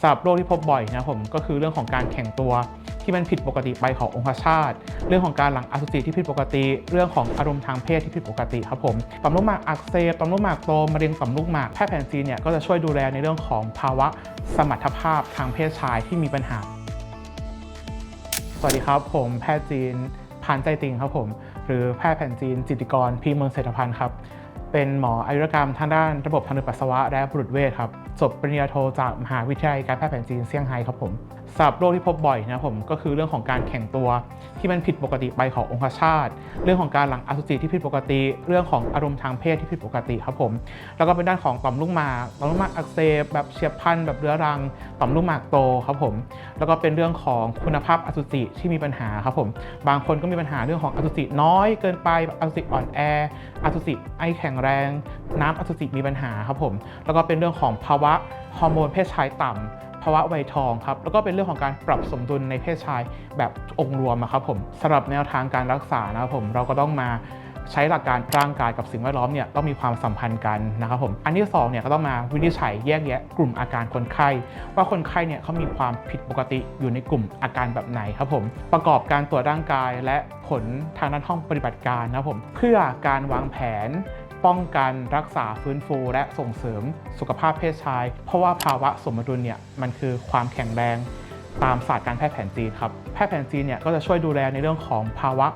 สำหรับโรคที่พบบ่อยนะผมก็คือเรื่องของการแข็งตัวที่มันผิดปกติไปขององคชาต เรื่องของการหลั่งอสุจิที่ผิดปกติ เรื่องของอารมณ์ทางเพศที่ผิดปกติครับผมต่อมลูกหมากอักเสบต่อมลูกหมากโตมะเร็งต่อมลูกหมากแพทย์แผนจีนเนี่ยก็จะช่วยดูแลในเรื่องของภาวะสมรรถภาพทางเพศชายที่มีปัญหา สวัสดีครับผมแพทย์จีนพานใจติงครับผม หรือแพทย์แผนจีนจิตกรพีเมืองเศรษฐพันธ์ครับ เป็นหมออายุรกรรมทางด้านระบบทางเดินปัสสาวะและบุรุษเวชครับจบปริญญาโทจากมหาวิทยาลัยการแพทย์แผนจีนเซี่ยงไฮ้ครับผมสับโรคที่พบบ่อยนะผมก็คือเรื่องของการแข็งตัว ที่มันผิดปกติไปขององคชาต เรื่องของการหลั่งอสุจิที่ผิดปกติ เรื่องของอารมณ์ทางเพศที่ผิดปกติครับผม แล้วก็เป็นด้านของต่อมลูกหมากต่อมลูกหมากอักเสบแบบเฉียบพลันแบบเรื้อรัง ต่อมลูกหมากโตครับผม แล้วก็เป็นเรื่องของคุณภาพอสุจิที่มีปัญหาครับผม บางคนก็มีปัญหาเรื่องของอสุจิน้อยเกินไปอสุจิอ่อนแออสุจิไอแข็งแรง น้ำอสุจิมีปัญหาครับผมแล้วก็เป็นเรื่องของภาวะฮอร์โมนเพศชายต่ำภาวะวัยทองครับ แล้วก็เป็นเรื่องของการปรับสมดุลในเพศชายแบบองค์รวมอะครับผมสำหรับแนวทางการรักษานะครับผมเราก็ต้องมาใช้หลักการร่างกายกับสิ่งแวดล้อมเนี่ยต้องมีความสัมพันธ์กันนะครับผม อันที่2เนี่ยก็ต้องมาวินิจฉัยแยกแยะกลุ่มอาการคนไข้ ว่าคนไข้เนี่ยเขามีความผิดปกติอยู่ในกลุ่มอาการแบบไหนครับผม ประกอบการตรวจร่างกายและผลทางด้านห้องปฏิบัติการนะครับผม เพื่อการวางแผน ป้องกันรักษาฟื้นฟู และส่งเสริมสุขภาพเพศชาย เพราะว่าภาวะสมดุลเนี่ยมันคือความแข็งแรงตามศาสตร์การแพทย์แผนจีนครับแพทย์แผนจีนเนี่ยก็จะช่วยดูแลในเรื่องของภาวะ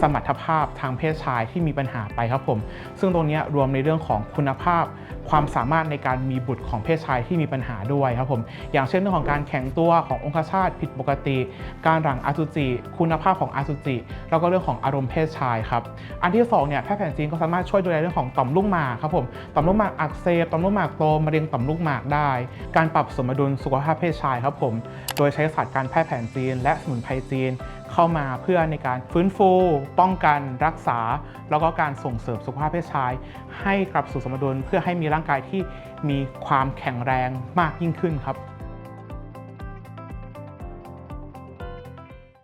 สมรรถภาพทางเพศชายที่มีปัญหาไปครับผม ซึ่งตรงนี้รวมในเรื่องของคุณภาพ ความสามารถในการมีบุตรของเพศชายที่มีปัญหาด้วยครับผมอย่างเช่นเรื่องของการแข็งตัวขององคชาตผิดปกติ การหลั่งอสุจิ คุณภาพของอสุจิ แล้วก็เรื่องของอารมณ์เพศชายครับอันที่สองเนี่ยแพทย์แผนจีนก็สามารถช่วยดูแลเรื่องของต่อมลูกหมากครับผมต่อมลูกหมากอักเสบต่อมลูกหมากโตมะเร็งต่อมลูกหมากได้ การปรับสมดุลสุขภาพเพศชายครับผมโดยใช้ศาสตร์การแพทย์แผนจีน และสมุนไพรจีน เข้ามาเพื่อในการฟื้นฟู ป้องกันรักษา แล้วก็การส่งเสริมสุขภาพเพศชาย ให้กลับสู่สมดุลเพื่อให้มีร่างกายที่มีความแข็งแรงมากยิ่งขึ้นครับ